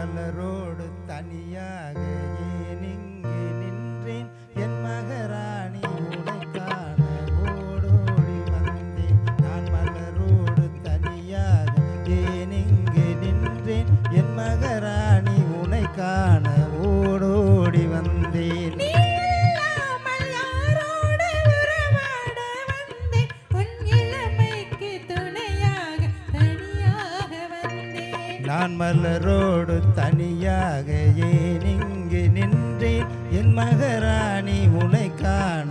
மலரோடு தனியாக நான் மலரோடு தனியாக ஏன் இங்கு நின்றேன்? என் மகராணி உனை காண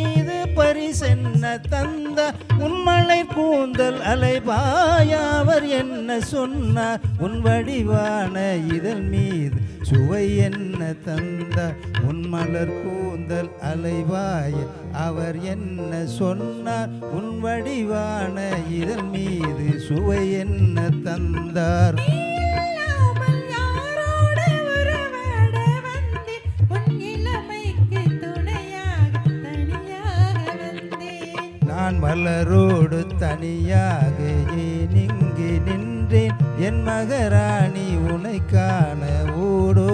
சென்ன தந்த உன் மலை கூந்தல் அலைபாயாவர் என்ன சொன்னார்? உன் வடிவான இதழ் மீது சுவை என்ன தந்த? உன் மலர் கூந்தல் அலைவாய அவர் என்ன சொன்னார்? உன் வடிவான இதழ் மீது சுவை என்ன தந்தார்? நான் மலரோடு தனியாக ஏன் நின்றேன். என் மகராணி உனை காண ஓடோ